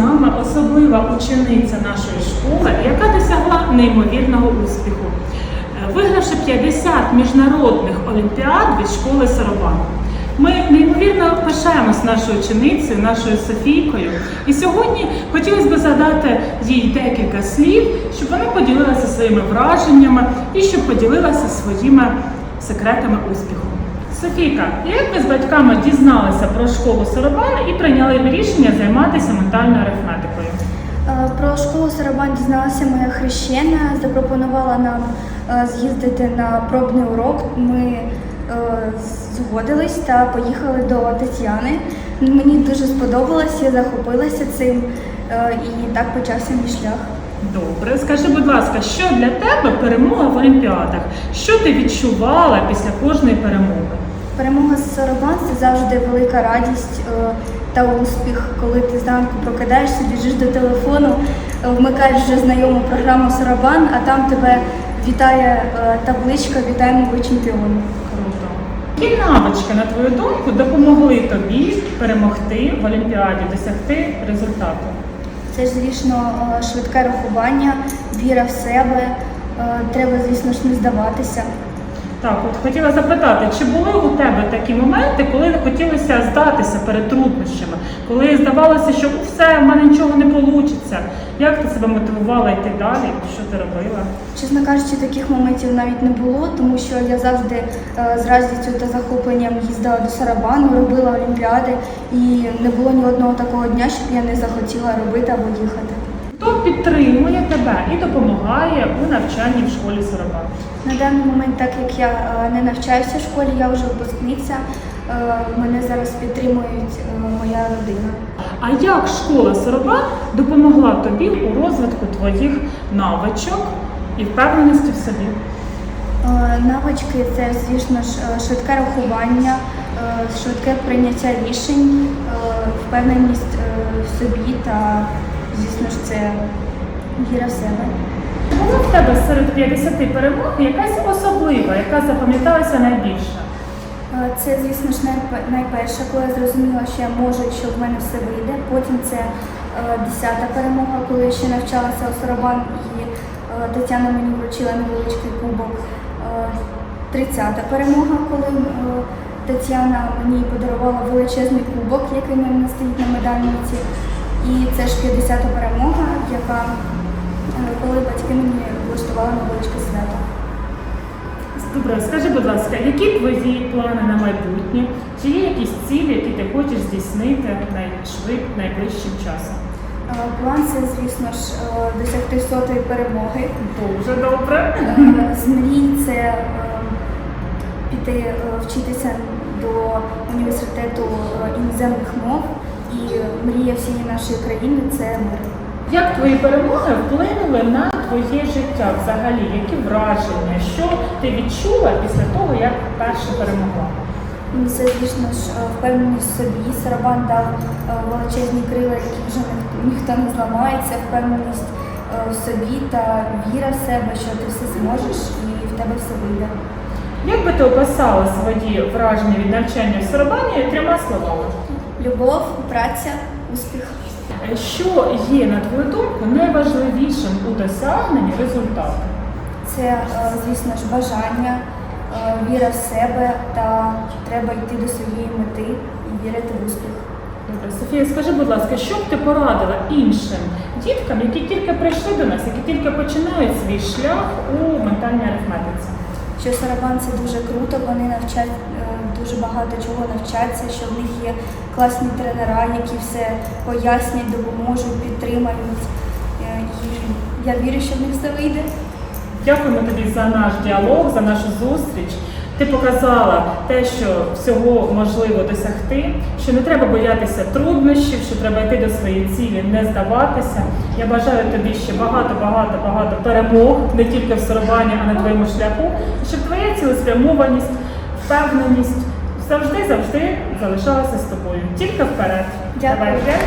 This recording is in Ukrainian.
нами особлива учениця нашої школи, яка досягла неймовірного успіху, Е, вигравши 50 міжнародних олімпіад від школи Саробан. Ми неймовірно пишаємось нашою ученицею, нашою Софійкою. І сьогодні хотілося б задати їй декілька слів, щоб вона поділилася своїми враженнями і щоб поділилася своїми секретами успіху. Софійка, як ви з батьками дізналися про школу Саробан і прийняли рішення займатися ментальною арифметикою? Е, Про школу Сарабан дізналася моя хрещена, запропонувала нам е, з'їздити на пробний урок. Ми е, згодились та поїхали до Тетяни. Мені дуже сподобалось, я захопилася цим і так почався мій шлях. Добре, скажи, будь ласка, що для тебе перемога в Олімпіадах? Що ти відчувала після кожної перемоги? Перемога з Сарабан це завжди велика радість е, та успіх, коли ти зранку прокидаєшся, біжиш до телефону, е, вмикаєш вже знайому програму Сарабан, а там тебе вітає е, табличка Вітаємо ви чемпіони. Круто. Які навички, на твою думку, допомогли тобі перемогти в Олімпіаді, досягти результату? Це ж, звісно, е, швидке рахування, віра в себе. е, Треба, звісно ж, не здаватися. Так, от хотіла запитати, чи були у тебе такі моменти, коли хотілося здатися перед труднощами, коли здавалося, що «У, все, в мене нічого не вийде. Як ти себе мотивувала йти далі? Що ти робила? Чесно кажучи, таких моментів навіть не було, тому що я завжди е, з радістю та захопленням їздила до Сарабану, робила олімпіади, і не було ні одного такого дня, щоб я не захотіла робити або їхати. Підтримує тебе і допомагає у навчанні в школі Сороба? На даний момент, так як я е, не навчаюся в школі, я вже випускниця. е, Мене зараз підтримують е, моя родина. А як школа Сороба допомогла тобі у розвитку твоїх навичок і впевненості в собі? Навички це, звісно ж, швидке рахування, швидке прийняття рішень, впевненість в собі та, звісно ж, це віра в себе. Була в тебе серед 50 перемог якась особлива, яка запам'яталася найбільше? Це, звісно ж, найпе- найперше, коли я зрозуміла, що я можу, що в мене все вийде. Потім це е, десята перемога, коли я ще навчалася у Сарабан, і е, Тетяна мені вручила невеличкий кубок. Е, Тридцята перемога, коли Тетяна мені подарувала величезний кубок, який в мене стоїть на медальниці. І це ж 50-та перемога, яка е, коли батьки мені влаштували невеличке свято. Добре, скажи, будь ласка, які твої плани на майбутнє? Чи є якісь цілі, які ти хочеш здійснити найшвид, найближчим часом? Е, План це, звісно ж, е, досягти сотої перемоги. Дуже добре. З мрій це піти вчитися до університету іноземних мов. І мрія всієї нашої країни це мир. Як твої перемоги вплинули на твоє життя взагалі? Які враження? Що ти відчула після того, як вперше перемогла? Це, звісно ж, е, впевненість в собі. Сарабан дав е, величезні крила, які вже ніхто, ніхто не зламається, впевненість е, в собі та віра в себе, що ти все зможеш і в тебе все вийде. Як би ти описала свої враження від навчання в Сарабані трьома словами? Любов, праця, успіх. Що є, на твою думку, найважливішим у досягненні результату? Це, е, звісно ж, бажання, е, віра в себе та треба йти до своєї мети і вірити в успіх. Добре, Софія, скажи, будь ласка, що б ти порадила іншим діткам, які тільки прийшли до нас, які тільки починають свій шлях у ментальній арифметиці? Що Сарабан це дуже круто, вони навчать е, дуже багато чого навчаться, що в них є класні тренера, які все пояснять, допоможуть, підтримають. Е, І я вірю, що в них все вийде. Дякуємо тобі за наш діалог, за нашу зустріч. Ти показала те, що всього можливо досягти, що не треба боятися труднощів, що треба йти до своєї цілі, не здаватися. Я бажаю тобі ще багато, багато, багато перемог, не тільки в сорованні, а на твоєму шляху, щоб твоя цілеспрямованість, впевненість завжди, завжди залишалася з тобою. Тільки вперед. Дякую. Давай.